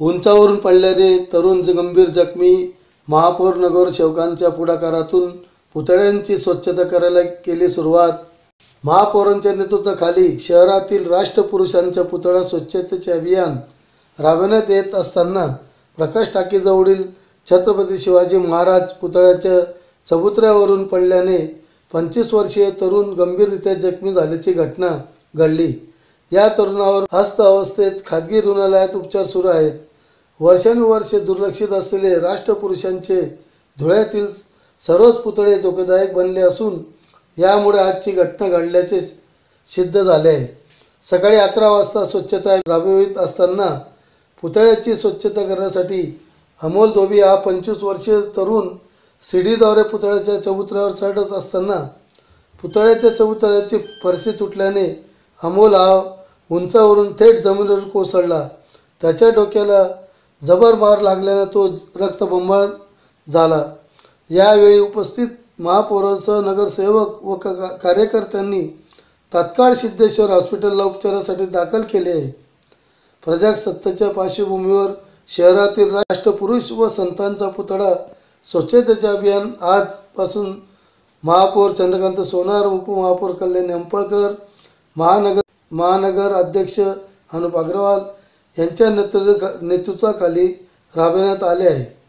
उंचावरून पडल्याने तरुण ज- गंभीर जखमी महापौर नगरसेवकांच्या पुढाकारातून पुतळ्यांची स्वच्छता करायला केली सुरुवात. महापौरांच्या नेतृत्वाखाली शहरातील राष्ट्रपुरुषांच्या पुतळा स्वच्छतेचे अभियान राबवण्यात येत असताना प्रकाश टाकीजवळील छत्रपती शिवाजी महाराज पुतळ्याच्या चबुतऱ्यावरून पडल्याने पंचवीस वर्षीय तरुण गंभीररित्या जखमी झाल्याची घटना घडली. या तरुणावर हस्त अवस्थेत खाजगी रुग्णालयात उपचार सुरू आहेत. वर्षानुवर्षे दुर्लक्षित असलेले राष्ट्रपुरुषांचे धुळ्यातील सर्वच पुतळे धोकादायक बनले असून यामुळे आजची घटना घडल्याचे सिद्ध झाले आहे. सकाळी अकरा वाजता स्वच्छता राबवित असताना पुतळ्याची स्वच्छता करण्यासाठी अमोल धोबी हा पंचवीस वर्षीय तरुण शिडीद्वारे पुतळ्याच्या चबुतऱ्यावर चढत असताना पुतळ्याच्या चबुतऱ्याची फरशी तुटल्याने अमोल हा उंचावरून थेट जमिनीवर कोसळला. त्याच्या डोक्याला जबर मार लागल्यानं तो रक्तबंबाळ झाला. यावेळी उपस्थित महापौरांसह नगरसेवक व क- का- कार्यकर्त्यांनी तात्काळ सिद्धेश्वर हॉस्पिटलला उपचारासाठी दाखल केले आहे. प्रजासत्ताच्या पार्श्वभूमीवर शहरातील राष्ट्रपुरुष व संतांचा पुतळा स्वच्छतेचे अभियान आजपासून महापौर चंद्रकांत सोनार उपमहापौर कल्याण निंपळकर महानगर महानगर अध्यक्ष अनुप अग्रवाल यांच्या नेतृत्व नेतृत्वाखाली राबविण्यात आले आहे.